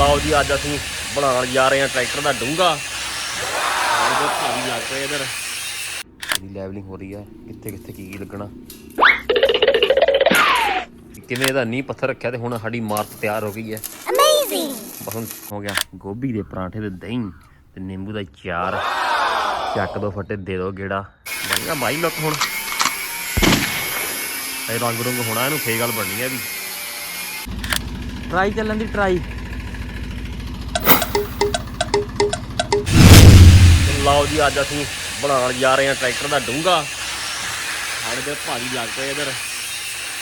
ਲਓ ਜੀ ਅੱਜ ਅਸੀਂ ਬਣਾਉਣ ਜਾ ਰਹੇ ਹਾਂ ਟਰੈਕਟਰ ਦਾ ਡੂੰਗਾ ਸਾਡੇ ਭਾਰੀ ਲੱਗ ਪਏ ਇਧਰ। ਇਹਦੀ ਲੈਵਲਿੰਗ ਹੋ ਰਹੀ ਆ। ਕਿੱਥੇ ਕਿੱਥੇ ਕੀ ਕੀ ਲੱਗਣਾ? ਕਿਵੇਂ ਇਹਦਾ ਨੀਂਹ ਪੱਥਰ ਰੱਖਿਆ ਤੇ ਹੁਣ ਸਾਡੀ ਮਾਰਤ ਤਿਆਰ ਹੋ ਗਈ ਹੈ। Amazing! ਬਸ ਹੁਣ ਹੋ ਗਿਆ ਗੋਭੀ ਦੇ ਪਰਾਂਠੇ ਤੇ ਦਹੀਂ ਤੇ ਨਿੰਬੂ ਦਾ ਚਾਰ। ਚੱਕ ਦੋ ਫੱਟੇ ਦੇ ਦੋ ਗੇੜਾ। ਬਣੀਆ ਮਾਈ ਲੁੱਕ ਹੁਣ। ਇਹ ਰੰਗ ਰੰਗ ਹੋਣਾ ਇਹਨੂੰ ਫੇਰ ਗੱਲ ਬਣਨੀ ਹੈ ਵੀ ਟਰਾਈ ਚੱਲਣ ਦੀ ਟਰਾਈ ਲਓ ਜੀ, ਅੱਜ ਅਸੀਂ ਬਣਾਉਣ ਜਾ ਰਹੇ ਹਾਂ ਟਰੈਕਟਰ ਦਾ ਡੂੰਗਾ ਸਾਡੇ ਦੇ ਭਾਰੀ ਲੱਗ ਪਏ ਇਧਰ।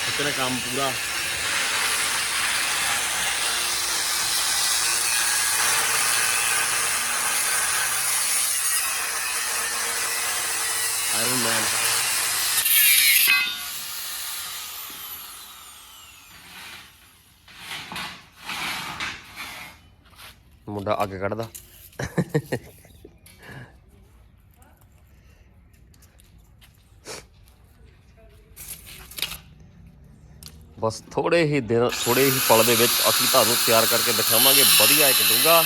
ਇਤਨਾ ਕੰਮ ਪੂਰਾ। ਆਇਰਨ ਮੈਨ ਮੁੰਡਾ ਅੱਗ ਕੱਢਦਾ। ਬਸ ਥੋੜੇ ਹੀ ਦਿਨ, ਥੋੜੇ ਹੀ ਪਲ ਦੇ ਵਿੱਚ ਅਸੀਂ ਤੁਹਾਨੂੰ ਤਿਆਰ ਕਰਕੇ ਦਿਖਾਵਾਂਗੇ। ਵਧੀਆ ਇੱਕ ਡੂੰਗਾ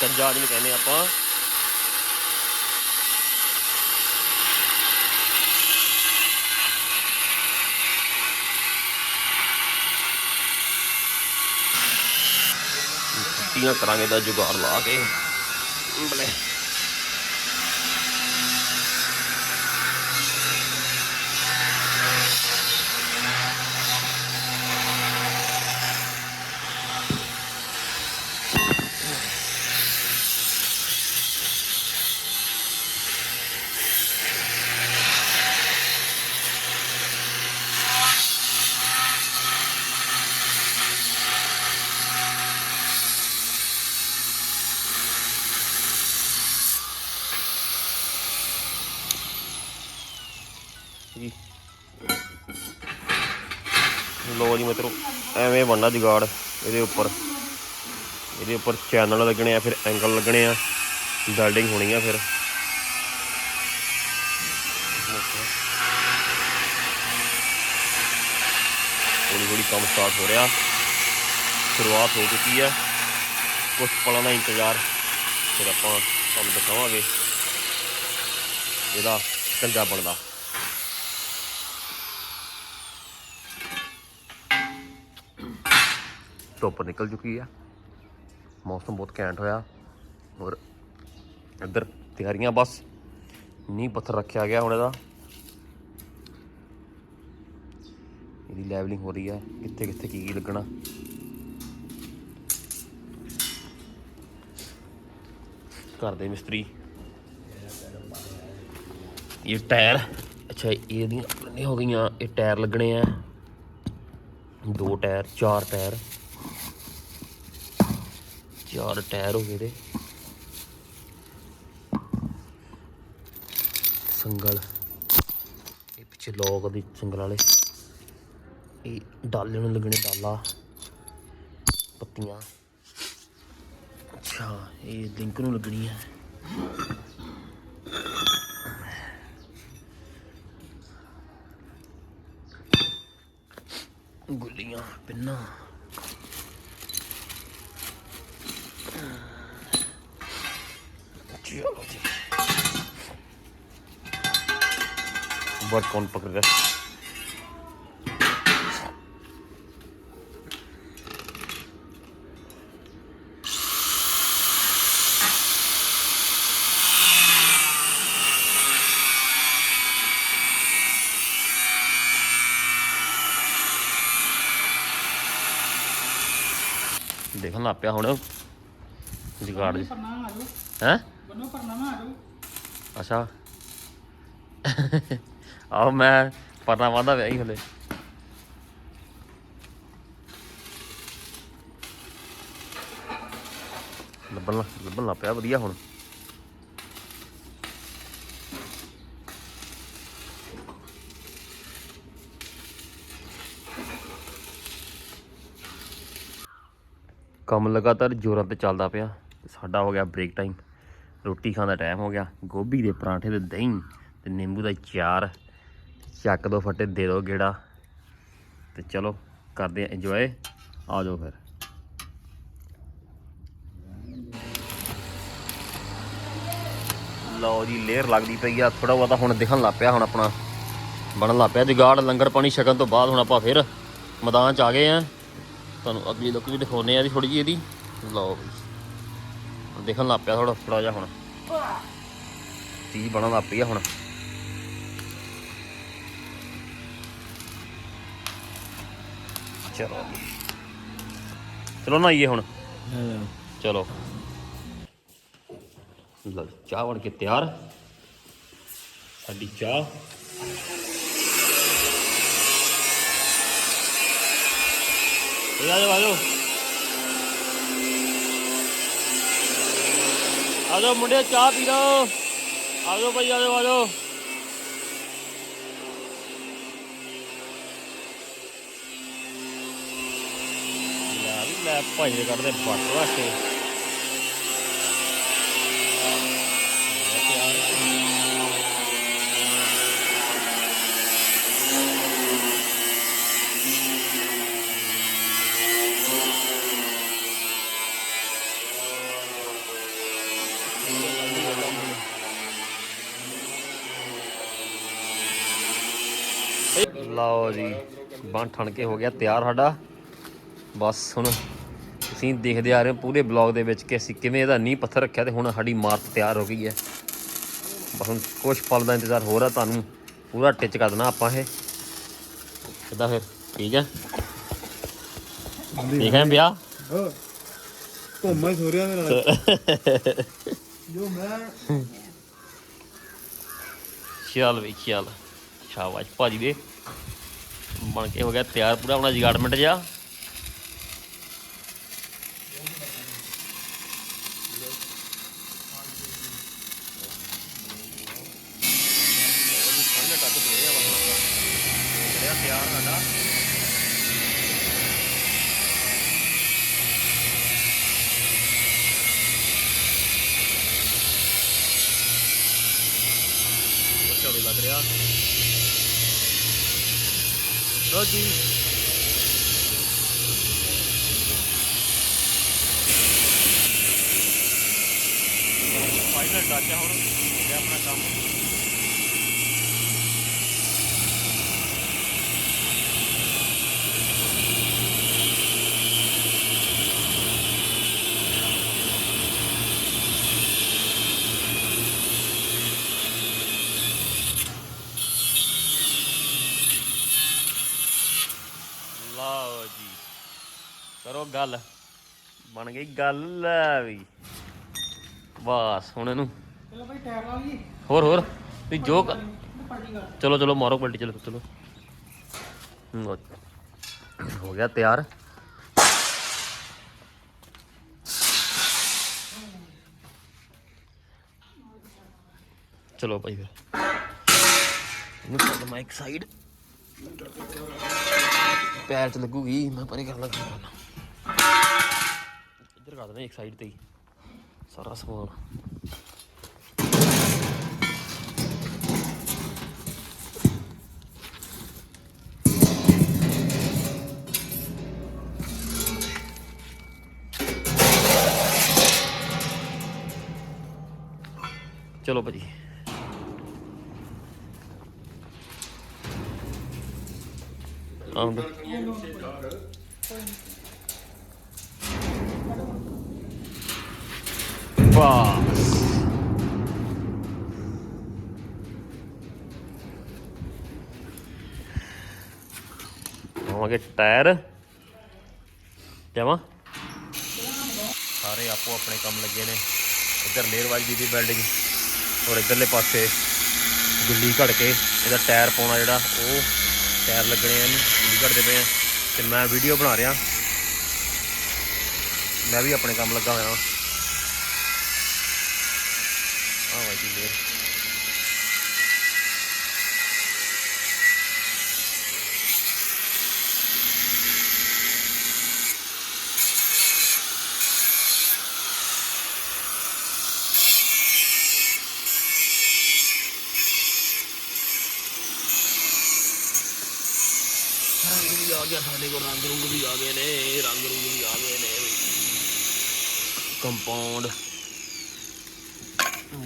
ਕੰਜਾ ਜਿਹਨੂੰ ਕਹਿੰਦੇ ਆਪਾਂ। ਟੀਆਂ ਕਰਾਂਗੇ ਦਾ ਜੁਗਾੜ ਲਾ ਕੇ। ਬਲੇ। ਜੀ। ਲੋ ਜੀ ਮਿੱਤਰੋ, ਐਵੇਂ ਬਣਨਾ ਜੁਗਾੜ ਇਹਦੇ ਉੱਪਰ। ਇਹਦੇ ਉੱਪਰ ਚੈਨਲ ਲੱਗਣੇ ਆ, ਫਿਰ ਐਂਗਲ ਲੱਗਣੇ ਆ ਵੈਲਡਿੰਗ ਹੋਣੀ ਆ ਫਿਰ। ਹੌਲੀ ਹੌਲੀ ਕੰਮ ਸਟਾਰਟ ਹੋ ਰਿਹਾ। ਸ਼ੁਰੂਆਤ ਹੋ ਚੁੱਕੀ ਹੈ ਕੁਝ ਪਲਾਂ ਦਾ ਇੰਤਜ਼ਾਰ, ਫਿਰ ਆਪਾਂ ਤੁਹਾਨੂੰ ਦਿਖਾਵਾਂਗੇ। ਇਹਦਾ ਕੰਜਾ ਬਣਦਾ। ਧੁੱਪ ਨਿਕਲ ਚੁੱਕੀ ਆ। ਮੌਸਮ ਬਹੁਤ ਘੈਂਟ ਹੋਇਆ ਔਰ ਇੱਧਰ ਤਿਆਰੀਆਂ ਬਸ। ਨੀਂਹ ਪੱਥਰ ਰੱਖਿਆ ਗਿਆ ਹੁਣ ਇਹਦਾ। ਇਹਦੀ ਲੈਵਲਿੰਗ ਹੋ ਰਹੀ ਆ। ਕਿੱਥੇ ਕਿੱਥੇ ਕੀ ਕੀ ਲੱਗਣਾ। ਘਰ ਦੇ ਮਿਸਤਰੀ। ਇਹ ਟਾਇਰ। ਅੱਛਾ ਇਹਦੀਆਂ ਆਪਣੇ ਹੋ ਗਈਆਂ। ਇਹ ਟਾਇਰ ਲੱਗਣੇ ਆ। ਦੋ ਟਾਇਰ, ਚਾਰ ਟਾਇਰ। ਚਾਰ ਟਾਇਰ ਹੋ ਗਏ ਦੇ ਸੰਗਲ। ਇਹ ਪਿੱਛੇ ਲੋਕ ਦੀ ਸੰਗਲ ਵਾਲੇ। ਇਹ ਡਾਲੇ ਨੂੰ ਲੱਗਣੇ ਡਾਲਾ। ਪੱਤੀਆਂ। ਅੱਛਾ, ਇਹ ਲਿੰਕ ਨੂੰ ਲੱਗਣੀ ਹੈ। ਗੁੱਲੀਆਂ, ਪਿੰਨਾ। ਬਹੁਤ ਕੌਣ ਪਕੜ ਰਿਹਾ ਦੇਖਣ ਲੱਗ ਪਿਆ ਹੁਣ ਜਗਾੜ ਜੀ ਹੈ ਅੱਛਾ ਆਹ, ਮੈਂ ਪਰਨਾ ਵਾਦਾ ਪਿਆ ਹੀ ਹਲੇ। ਲੱਭਣ ਲੱਭਣ ਲੱਗ ਪਿਆ ਵਧੀਆ ਹੁਣ। ਕੰਮ ਲਗਾਤਾਰ ਜ਼ੋਰਾਂ ਤੇ ਚੱਲਦਾ ਪਿਆ। ਸਾਡਾ ਹੋ ਗਿਆ ਬ੍ਰੇਕ ਟਾਈਮ ਰੋਟੀ ਖਾਣ ਦਾ ਟਾਈਮ ਹੋ ਗਿਆ। ਗੋਭੀ ਦੇ ਪਰਾਂਠੇ ਤੇ ਦਹੀਂ ਤੇ ਨਿੰਬੂ ਦਾ ਚਾਰ ਚੱਕ ਦੋ ਫੱਟੇ, ਦੇ ਦੋ ਗੇੜਾ ਤੇ ਚਲੋ ਕਰਦੇ ਆ ਇੰਜੋਏ ਆ ਜਾਓ ਫਿਰ। ਲਓ ਜੀ, ਲੇਅਰ ਲੱਗਦੀ ਪਈ ਆ। ਥੋੜਾ ਬਹੁਤਾ ਹੁਣ ਦਿਖਣ ਲੱਗ ਪਿਆ ਹੁਣ ਆਪਣਾ। ਬਣਨ ਲੱਗ ਪਿਆ ਜੁਗਾੜ, ਲੰਗਰ ਪਾਣੀ ਛਕਣ ਤੋਂ ਬਾਅਦ ਹੁਣ ਆਪਾਂ ਫਿਰ ਮੈਦਾਨ 'ਚ ਆ ਗਏ ਆ ਤੁਹਾਨੂੰ ਅਗਲੀ ਲੁੱਕ ਵੀ ਦਿਖਾਉਨੇ ਆ ਇਹਦੀ ਥੋੜੀ ਜੀ ਇਹਦੀ। ਲਓ ਦੇਖਣ ਲੱਗ ਪਿਆ ਥੋੜਾ ਥੋੜਾ ਜਿਹਾ ਹੁਣ। ਚੀਜ਼ ਬਣਨ ਲੱਗ ਪਈ ਆ ਹੁਣ। ਚਲੋ। ਚਲੋ ਨਾ ਆਈਏ ਹੁਣ ਚਲੋ। ਲਓ ਚਾਹ ਬਣ ਕੇ ਤਿਆਰ। ਸਾਡੀ ਚਾਹ। ਇਹ ਆ ਜਾਓ ਆ ਜਾਓ। ਆ ਜਾਓ ਮੁੰਡੇ ਚਾਹ ਪੀ ਲਓ। ਆ ਜਾਓ ਭਾਈ ਆ ਜਾਓ ਆ ਜਾਓ। ਲੈ ਭਾਈ ਦੇ ਕੱਢਦੇ ਬੱਟ ਰੱਖ ਕੇ ਲਓ ਜੀ ਬਣ ਠਣ ਕੇ ਹੋ ਗਿਆ ਤਿਆਰ ਸਾਡਾ। ਬਸ ਹੁਣ ਤੁਸੀਂ ਦੇਖਦੇ ਆ ਰਹੇ ਹੋ ਪੂਰੇ ਬਲੌਗ ਦੇ ਵਿੱਚ ਕਿ ਅਸੀਂ ਕਿਵੇਂ ਇਹਦਾ ਨੀਂਹ ਪੱਥਰ ਰੱਖਿਆ ਤੇ ਹੁਣ ਸਾਡੀ ਇਮਾਰਤ ਤਿਆਰ ਹੋ ਗਈ ਹੈ। ਬਸ ਹੁਣ ਕੁਝ ਪਲ ਦਾ ਇੰਤਜ਼ਾਰ ਹੋ ਰਿਹਾ ਤੁਹਾਨੂੰ ਪੂਰਾ ਟਿਚ ਕਰ ਦੇਣਾ ਆਪਾਂ ਇਹ। ਕਿੱਦਾਂ ਫਿਰ ਠੀਕ ਹੈ? ਠੀਕ ਹੈ ਵਿਆਹ? ਹੋ। ਘੁੰਮਾ ਸੋਰਿਆ ਦੇ ਨਾਲ। ਜੋ ਮੈਂ ਚੱਲ ਵੀ ਚੱਲ ਸ਼ਾਬਾਸ਼ ਭਾਜੀ ਦੇ। ਬਣ ਕੇ ਹੋ ਗਿਆ ਤਿਆਰ ਪੂਰਾ ਆਪਣਾ ਜਗਾਰਡਮੈਂਟ ਜਿਹਾ। ਫਾਈਨਲ ਟੱਚ ਆ ਹੁਣ। ਹੋ ਗਿਆ ਆਪਣਾ ਕੰਮ। ਲਓ ਜੀ। ਕਰੋ ਗੱਲ। ਬਣ ਗਈ ਗੱਲ ਲੈ ਵੀ। ਬਸ ਹੁਣ ਇਹਨੂੰ। ਚਲੋ ਭਾਈ ਟਾਇਰ ਲਾ ਲਈਏ ਹੋਰ ਹੋਰ। ਵੀ ਜੋ ਕ- ਪਾਰਟੀ ਕਰ ਚਲੋ ਚਲੋ ਮਾਰੋ ਪਲਟੀ ਚਲੋ ਚਲੋ। ਲਓ। ਹੋ ਗਿਆ ਤਿਆਰ। ਚਲੋ ਭਾਈ ਫਿਰ। ਇਹਨੂੰ ਕਰ ਦਮਾ ਇੱਕ ਸਾਈਡ ਪੈਰ ਚ ਲੱਗੂਗੀ ਮੈਂ ਪਰੇ ਕਰ ਲੱਗਾ। ਇੱਧਰ ਕਰ ਦੇਣਾ ਇੱਕ ਸਾਈਡ ਤੇ ਹੀ। ਸਾਰਾ ਸਮਾਨ ਚਲੋ ਭਾਜੀ ਆਉਂਦੇ ਬਸ ਆਵਾਂਗੇ ਟਾਇਰ ਜਾਵਾਂ ਸਾਰੇ ਆਪੋ ਆਪਣੇ ਕੰਮ ਲੱਗੇ ਨੇ। ਇੱਧਰ ਲੇਅਰਵਾਜ ਦੀ ਬਿਲਡਿੰਗ ਔਰ ਇੱਧਰਲੇ ਪਾਸੇ ਗੁੱਲੀ ਘੜ ਕੇ ਇਹਦਾ ਟਾਇਰ ਪਾਉਣਾ ਜਿਹੜਾ, ਉਹ ਟਾਇਰ ਲੱਗਣੇ ਆ ਇਹਨੂੰ, ਗੁੱਲੀ ਘੜਦੇ ਪਏ ਆ। ਤੇ ਮੈਂ ਵੀਡੀਓ ਬਣਾ ਰਿਹਾ। ਮੈਂ ਵੀ ਆਪਣੇ ਕੰਮ ਲੱਗਾ ਹੋਇਆ ਆ ਵਾਈ ਜੀ ਲੇਅਰ ਰੰਗ ਵੀ ਆ ਗਿਆ ਸਾਡੇ ਕੋਲ ਰੰਗ ਰੁੰਗ ਵੀ ਆ ਗਏ ਨੇ ਰੰਗ ਰੁੰਗ ਵੀ ਆ ਗਏ ਨੇ। ਕੰਪਾਊਂਡ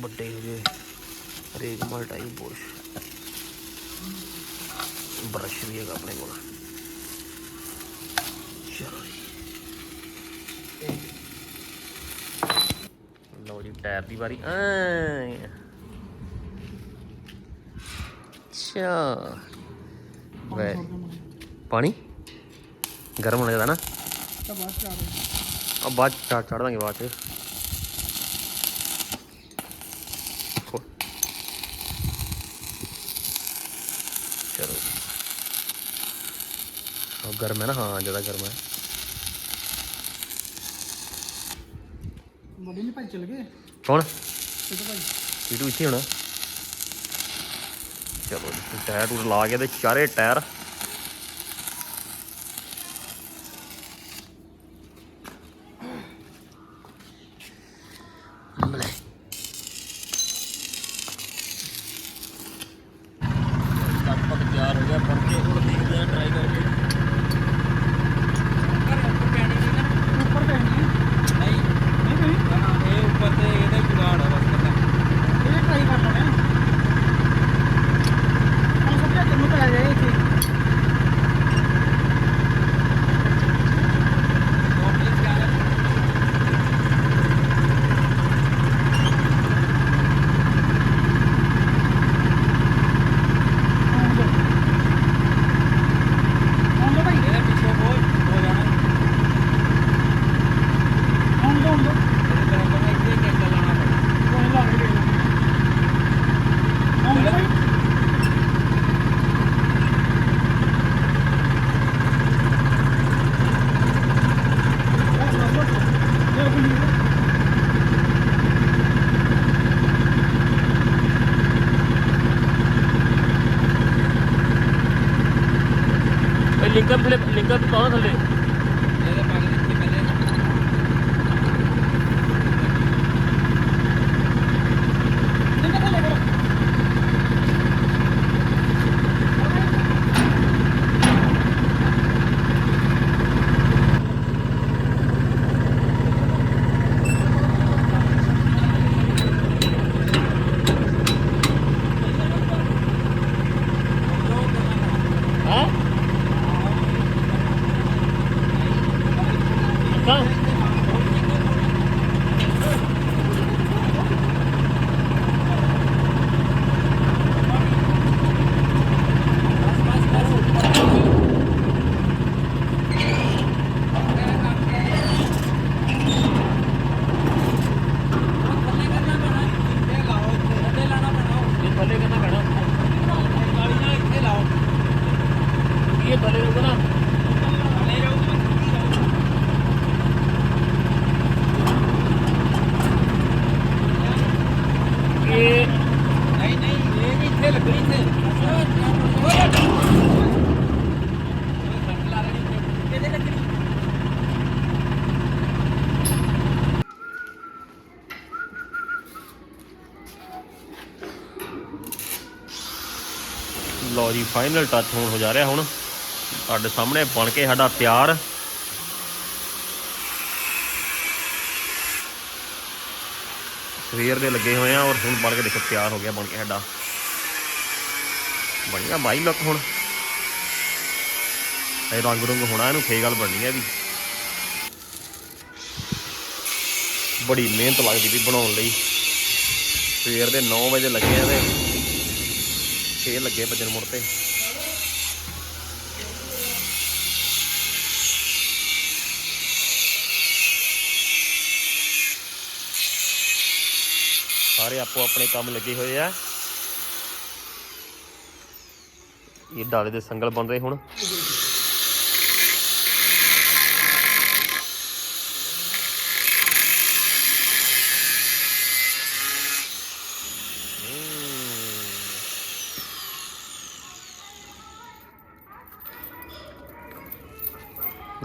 ਵੱਡੇ ਹੋ ਗਏ। ਰੇਜ ਮਲਟਾਈ ਬੁਸ਼ ਬ੍ਰਸ਼ ਵੀ ਹੈਗਾ ਆਪਣੇ ਕੋਲ। ਚਲੋ ਜੀ। ਲਓ ਜੀ ਟਾਇਰ ਦੀ ਵਾਰੀ। ਐ ਅੱਛਾ। ਵੈ। ਪਾਣੀ? ਗਰਮ ਹੋਣਾ ਚਾਹੀਦਾ ਨਾ। ਤਾਂ ਬਾਅਦ ਚ ਆ ਬਾਅਦ ਚੜ ਚੜ ਦਾਂਗੇ ਬਾਅਦ ਚ ਖੋਲ। ਚਲੋ ਉਹ ਗਰਮ ਹੈ ਨਾ ਹਾਂ ਜ਼ਿਆਦਾ ਗਰਮ ਹੈ। ਨਹੀਂ ਭਾਈ ਚਲ ਗਏ? ਕੌਣ? ਤਾਂ ਭਾਈ। ਸੀਟੂ ਇੱਥੇ ਹੋਣਾ। ਚਲੋ ਜੀ ਟਾਇਰ ਟੂਰ ਲਾ ਕੇ ਤੇ ਚਾਰੇ ਟਾਇਰ। ਲਓ ਜੀ ਫਾਈਨਲ ਟੱਚ ਹੋਣ ਹੋ ਜਾ ਰਿਹਾ ਹੁਣ। ਤੁਹਾਡੇ ਸਾਹਮਣੇ ਬਣ ਕੇ ਸਾਡਾ ਤਿਆਰ। ਸਵੇਰ ਦੇ ਲੱਗੇ ਹੋਏ ਆ ਔਰ ਹੁਣ ਬਣ ਕੇ ਦੇਖੋ ਤਿਆਰ ਹੋ ਗਿਆ ਬਣ ਕੇ ਸਾਡਾ। ਬਣਿਆ ਬਾਈ ਲੁੱਕ ਹੁਣ। ਇਹ ਰੰਗ ਰੰਗ ਹੋਣਾ, ਇਹਨੂੰ ਫੇ ਗੱਲ ਬਣਨੀ ਹੈ ਵੀ। ਬੜੀ ਮਿਹਨਤ ਲੱਗਦੀ ਵੀ ਬਣਾਉਣ ਲਈ। ਸਵੇਰ ਦੇ 9 ਵਜੇ ਲੱਗੇ ਆ ਤੇ 6 ਲੱਗੇ ਭੱਜਣ ਮੁੜ ਤੇ। ਸਾਰੇ ਆਪੋ ਆਪਣੇ ਕੰਮ ਲੱਗੇ ਹੋਏ ਆ। ਇਹ ਡਾਲੇ ਦੇ ਸੰਗਲ ਬਣ ਰਹੇ ਹੁਣ।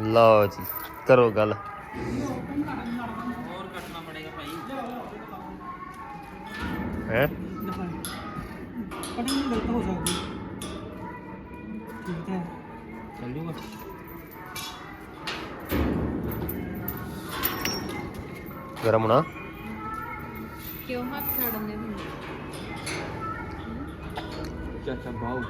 ਲਓ ਜੀ ਕਰੋ ਗੱਲ। ਹੋਰ ਕੱਟਣਾ ਪੜੇਗਾ ਭਾਈ ਹੈ? ਕਟਿੰਗ ਗਲਤ ਹੋ ਸਕਦੀ ਠੀਕ ਹੈ ਚੱਲ ਜੂਗਾ ਗਰਮ ਹੋਣਾ? ਕਿਉਂ ਹੱਥ ਛੱਡਨੇ ਹੁੰਦੇ? ਚਾਚਾ ਬਾਉ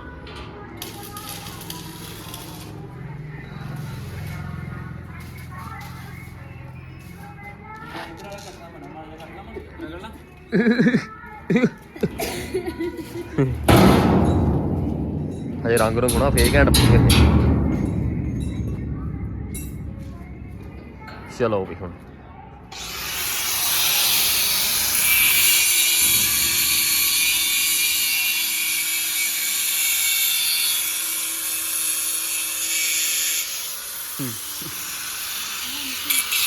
ਹਜੇ ਰੰਗ ਰੰਗ ਫੇਕ ਹੈਂਡ ਚਲੋ ਵੀ ਹੁਣ।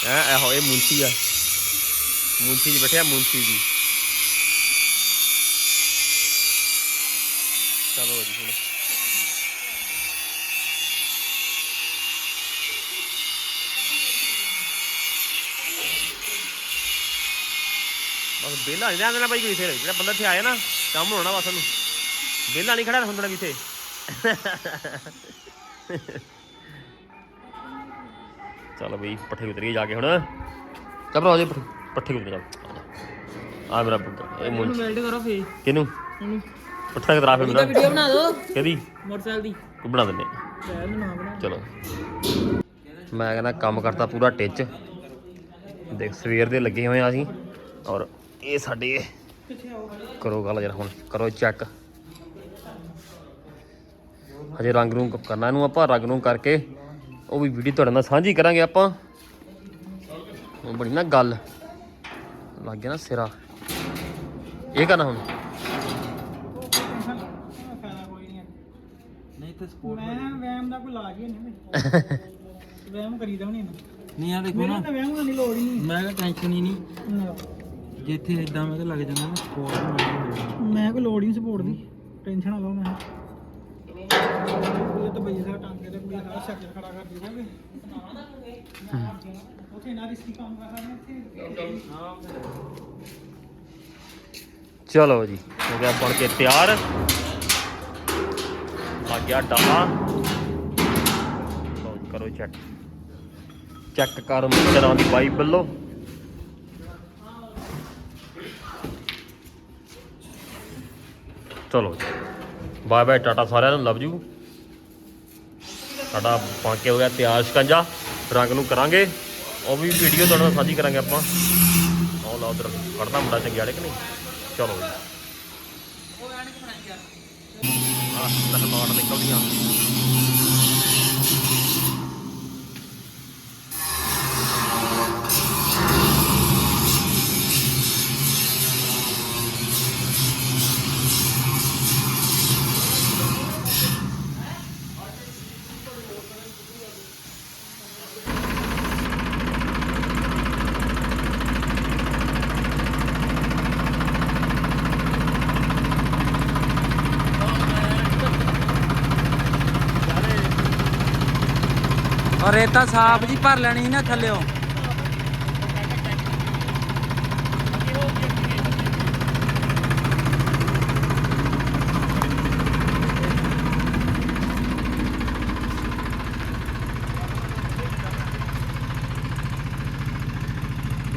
ਆ ਇਹੋ ਇਹ ਮੁੰਸ਼ੀ ਆ। ਮੁੰਸ਼ੀ ਜੀ ਬੈਠਿਆ ਮੁੰਸ਼ੀ ਜੀ। ਚਲੋ ਜੀ ਹੁਣ। ਬਸ ਬੇਲਾ ਨਹੀਂ ਰਹਿੰਦਾ ਨਾ ਬਾਈ ਕੋਈ ਇੱਥੇ ਜਿਹੜਾ ਬੰਦਾ ਇੱਥੇ ਆਇਆ ਨਾ ਕੰਮ ਹੋਣਾ ਬਸ ਉਹਨੂੰ। ਬੇਲਾ ਨਹੀਂ ਖੜਾ ਹੁੰਦਾ ਵੀ ਇੱਥੇ ਚੱਲ ਬਈ ਪੱਠੇ ਉਤਰੀਏ ਜਾ ਕੇ ਹੁਣ। ਚੱਲ ਭਰਾ ਜੀ ਪੱਠੇ। ਪੱਠੇ ਉਤਰ ਜਾ। ਆ ਮੇਰਾ ਪੁੱਤ ਇਹ ਮੁੰਚ ਵੈਲਡ ਕਰੋ ਫੇ ਕਿਨੂੰ ਪੱਠਾ ਕਿਤਰਾ ਫਿਰ ਮੇਰਾ ਵੀਡੀਓ ਬਣਾ ਦਿਓ ਕਿਹਦੀ? ਮੋਟਰਸਾਈਕਲ ਦੀ। ਤੂੰ ਬਣਾ ਦਿੰਦੇ। ਲੈ ਨੂੰ ਨਾ ਬਣਾ। ਚਲੋ। ਮੈਂ ਕਹਿੰਦਾ ਕੰਮ ਕਰਤਾ ਪੂਰਾ ਟਿੱਚ ਦੇਖ ਸਵੇਰ ਦੇ ਲੱਗੇ ਹੋਏ ਆ ਅਸੀਂ। ਔਰ ਇਹ ਸਾਡੇ ਕਰੋ ਗੱਲ ਜਰਾ ਹੁਣ। ਕਰੋ ਚੈੱਕ ਹਜੇ ਰੰਗ ਨੂੰ ਕਰਨਾ ਇਹਨੂੰ ਆਪਾਂ ਰੰਗ ਨੂੰ ਕਰਕੇ। ਉਹ ਵੀ ਵੀਡੀਓ ਤੁਹਾਡੇ ਨਾਲ ਸਾਂਝੀ ਕਰਾਂਗੇ ਆਪਾਂ। ਉਹ ਬੜੀ ਨਾ ਗੱਲ। ਲੱਗ ਗਿਆ ਨਾ ਸਿਰਾ। ਇਹ ਕਰਨਾ ਹੁਣ ਫਾਇਦਾ ਕੋਈ ਨਹੀਂ ਨਹੀਂ ਤੇ ਸਪੋਰਟ ਮੈਂ ਵਹਿਮ ਦਾ ਕੋਈ ਇਲਾਜ ਹੀ ਨਹੀਂ ਵਹਿਮ ਕਰੀਦਾ ਵੀ ਨਹੀਂ ਨਹੀਂ ਆ ਦੇਖੋ ਮੇਰੇ ਨਾ। ਤਾਂ ਵਹਿਮ ਕਰਨ ਦੀ ਲੋੜ ਹੀ ਨਹੀਂ। ਮੈਂ ਕਿਹਾ ਟੈਨਸ਼ਨ ਹੀ ਨਹੀਂ। ਨਾ। ਜੇ ਇੱਥੇ ਇਦਾਂ ਮੈਂ ਤਾਂ ਲੱਗ ਜਾਂਦਾ ਨਾ ਸਪੋਰਟ ਮੈਂ ਕੋਈ ਲੋੜ ਹੀ ਸਪੋਰਟ ਦੀ। ਟੈਨਸ਼ਨ ਨਾ ਲਓ ਮੈਂ। ਇਹ ਤਾਂ ਬਈ ਸਾ ਟਾਂਗੇ ਤੇ ਕੋਈ ਸਾਰਾ ਸ਼ੱਕ ਖੜਾ ਕਰ ਦੇਵਾਂਗੇ ਉੱਥੇ ਨਾ ਰਿਸਕੀ ਕੰਮ ਕਰਨਾ ਇੱਥੇ। ਚਲੋ ਜੀ ਹੋ ਗਿਆ ਬਣ ਕੇ ਤਿਆਰ। ਆ ਗਿਆ ਡਾਲਾ ਲਓ ਕਰੋ ਚੈੱਕ ਚੈੱਕ ਕਰ ਮਿੱਤਰਾਂ ਦੀ ਬਾਈਬਲ ਚਲੋ ਬਾਏ ਬਾਏ, ਟਾਟਾ ਸਾਰਿਆਂ ਨੂੰ, ਲਵ ਯੂ। ਸਾਡਾ ਬਣ ਹੋ ਗਿਆ ਤਿਆਰ ਸ਼ਿਕੰਜਾ। ਰੰਗ ਨੂੰ ਕਰਾਂਗੇ। ਉਹ ਵੀ ਵੀਡੀਓ ਤੁਹਾਡੇ ਨਾਲ ਸਾਂਝੀ ਕਰਾਂਗੇ ਆਪਾਂ। ਆਹ ਲਓ ਉਧਰ। ਕੱਢਦਾ ਮੁੰਡਾ ਚੰਗਿਆੜੇ ਕਿ ਨਹੀਂ? ਚਲੋ ਜੀ। ਆਹ ਤਹਮਾਨ ਨਿਕਲਦੀਆਂ। ਔਰ ਰੇਤਾ ਸਾਫ਼ ਜੀ ਭਰ ਲੈਣੀ ਸੀ ਨਾ ਥੱਲਿਓ।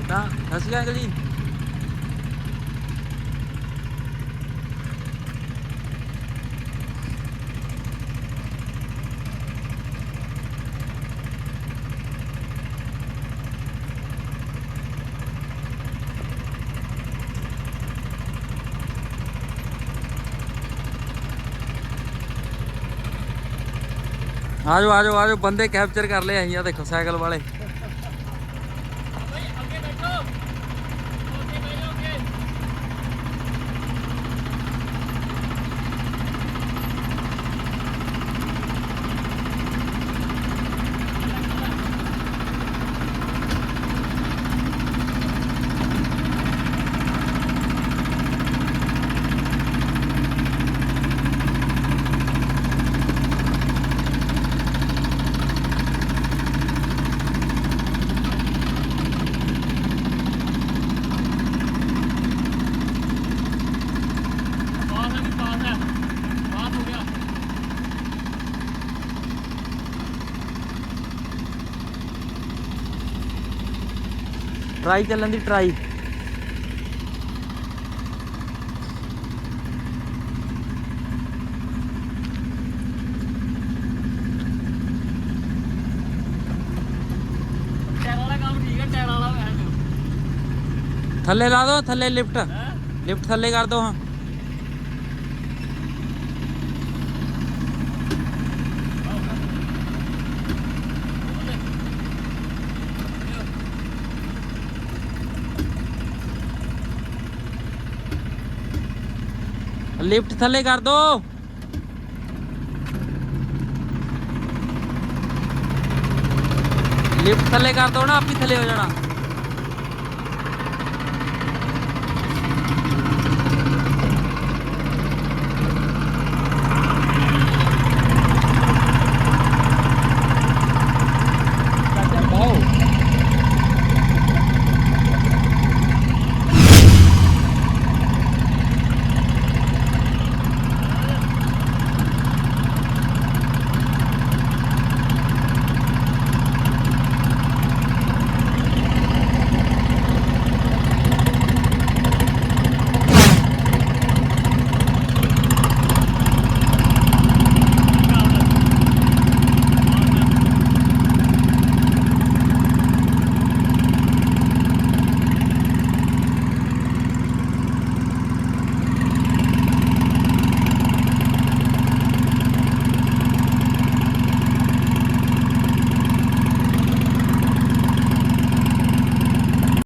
ਤਾਂ ਸਤਿ ਸ਼੍ਰੀ ਅਕਾਲ ਜੀ ਆਜੋ ਆਜੋ ਆਜੋ ਬੰਦੇ ਕੈਪਚਰ ਕਰ ਲਏ ਅਸੀਂ ਆ ਦੇਖੋ ਸਾਈਕਲ ਵਾਲੇ। ਟਰਾਈ ਚੱਲਣ ਦੀ ਟਰਾਈ ਥੱਲੇ ਲਾ ਦੋ ਥੱਲੇ ਲਿਫਟ ਲਿਫਟ ਥੱਲੇ ਕਰ ਦੋ ਹਾਂ। ਲਿਫਟ ਥੱਲੇ ਕਰ ਦੋ। ਲਿਫਟ ਥੱਲੇ ਕਰ ਦੋ ਨਾ ਆਪ ਹੀ ਥੱਲੇ ਹੋ ਜਾਣਾ।